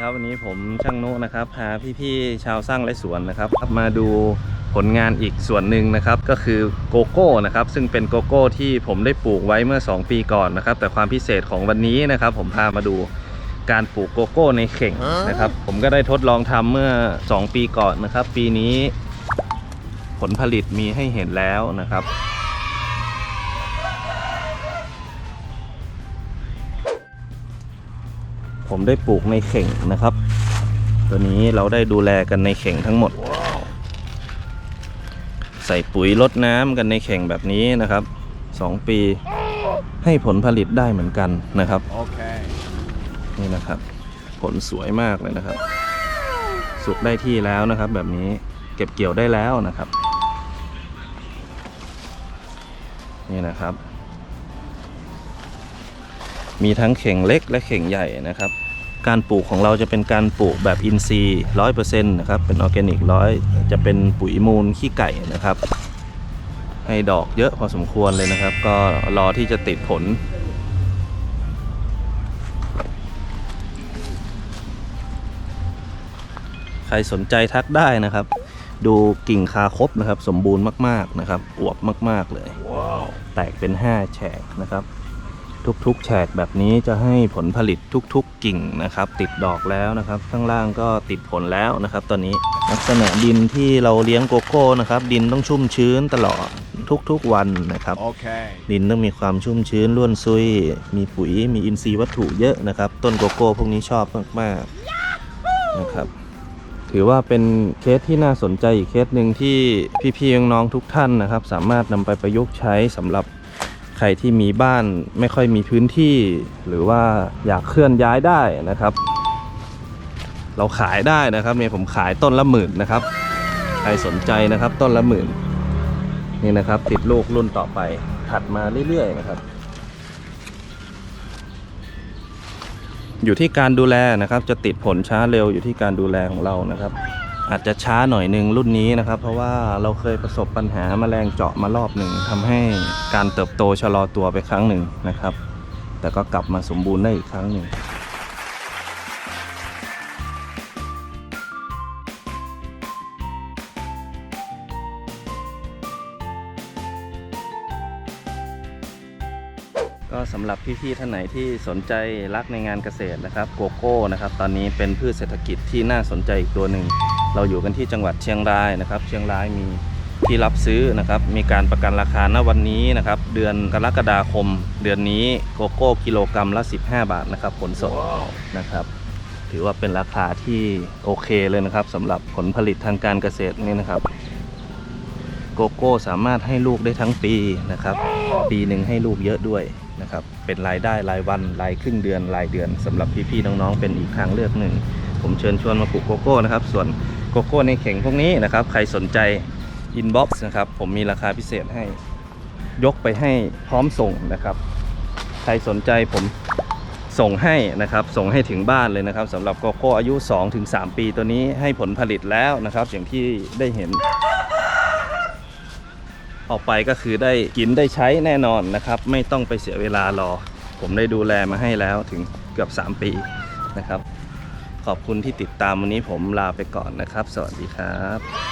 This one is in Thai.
ครับวันนี้ผมช่างนุนะครับพาพี่ๆชาวสร้างและสวนนะครับมาดูผลงานอีกส่วนหนึ่งนะครับก็คือโกโก้นะครับซึ่งเป็นโกโก้ที่ผมได้ปลูกไว้เมื่อ 2 ปีก่อนนะครับแต่ความพิเศษของวันนี้นะครับผมพามาดูการปลูกโกโก้ในเข่งนะครับผมก็ได้ทดลองทำเมื่อ 2 ปีก่อนนะครับ ปีนี้ผลผลิตมีให้เห็นแล้วนะครับ ผมได้ปลูกในเข่งนะครับ ตัวนี้เราได้ดูแลกันในเข่งทั้งหมด ใส่ปุ๋ยลดน้ำกันในเข่งแบบนี้นะครับ 2 ปีให้ผลผลิตได้เหมือนกันนะครับนี่นะครับ ผลสวยมากเลยนะครับ สุกได้ที่แล้วนะครับ แบบนี้เก็บเกี่ยวได้แล้วนะครับ นี่นะครับมีทั้งเข่งเล็กและเข่งใหญ่นะครับ การปลูกของเราจะเป็นการปลูกแบบอินทรีย์ร้อยเปอร์เซ็นต์นะครับเป็นออร์แกนิกร้อยจะเป็นปุ๋ยมูลขี้ไก่นะครับ ให้ดอกเยอะพอสมควรเลยนะครับ ก็รอที่จะติดผล ใครสนใจทักได้นะครับ ดูกิ่งคาครบนะครับ สมบูรณ์มาก ๆนะครับ อวบมาก ๆ เลยแตกเป็น 5 แฉกนะครับ ทุกๆแฉกแบบนี้จะให้ผลผลิตทุก ๆ กิ่งนะครับ ติดดอกแล้วนะครับ ข้างล่างก็ติดผลแล้วนะครับ ตอนนี้ลักษณะดินที่เราเลี้ยงโกโก้นะครับ ดินต้องชุ่มชื้นตลอดทุกๆวันนะครับ Okay. ดินต้องมีความชุ่มชื้นร่วนซุย มีปุ๋ยมีอินทรีย์วัตถุเยอะนะครับ ต้นโกโก้พวกนี้ชอบมากๆนะครับถือว่าเป็นเคสที่น่าสนใจอีกเคสหนึ่งที่พี่ๆน้องๆทุกท่านนะครับ สามารถนำไปประยุกต์ใช้สำหรับ ใครที่มีบ้านไม่ค่อยมีพื้นที่ หรือว่าอยากเคลื่อนย้ายได้นะครับ เราขายได้นะครับเนี่ยผมขายต้นละหมื่นนะครับใครสนใจนะครับต้นละหมื่นนี่นะครับติดลูกรุ่นต่อไปถัดมาเรื่อยๆนะครับ อยู่ที่การดูแลนะครับ จะติดผลช้าเร็วอยู่ที่การดูแลของเรานะครับ อาจจะช้าหน่อยหนึ่งรุ่นนี้นะครับ เพราะว่าเราเคยประสบปัญหาแมลงเจาะมารอบหนึ่งทำให้การเติบโตชะลอตัวไปครั้งหนึ่งนะครับ แต่ก็กลับมาสมบูรณ์ได้อีกครั้งหนึ่ง ก็สำหรับพี่ๆท่านไหนที่สนใจรักในงานเกษตรนะครับโกโก้นะครับตอนนี้เป็นพืชเศรษฐกิจที่น่าสนใจอีกตัวหนึ่ง เราอยู่กันที่จังหวัดเชียงรายนะครับ เชียงรายมีที่รับซื้อนะครับมีการประกันราคาณวันนี้นะครับเดือนกรกฎาคม เดือนนี้โกโก้กิโลกรัมละ 15 บาทนะครับผลสดนะครับ ถือว่าเป็นราคาที่โอเคเลยนะครับสำหรับผลผลิตทางการเกษตรนี่นะครับ โกโก้สามารถให้ลูกได้ทั้งปีนะครับ ปีหนึ่งให้ลูกเยอะด้วยนะครับ เป็นรายได้รายวันรายครึ่งเดือนรายเดือนสำหรับพี่ๆน้องๆเป็นอีกทางเลือกหนึ่ง ผมเชิญชวนมาปลูกโกโก้นะครับ ส่วนโกโก้ในเข่งพวกนี้นะครับ ใครสนใจอินบ็อกซ์นะครับ ผมมีราคาพิเศษให้ยกไปให้พร้อมส่งนะครับ ใครสนใจผมส่งให้นะครับ ส่งให้ถึงบ้านเลยนะครับสำหรับโกโก้อายุ 2-3 ปีตัวนี้ให้ผลผลิตแล้วนะครับ อย่างที่ได้เห็น ออกไปก็คือได้กินได้ใช้แน่นอนนะครับ ไม่ต้องไปเสียเวลารอ ผมได้ดูแลมาให้แล้วถึงเกือบ 3 ปีนะครับ ขอบคุณที่ติดตามวันนี้ผมลาไปก่อนนะครับ สวัสดีครับ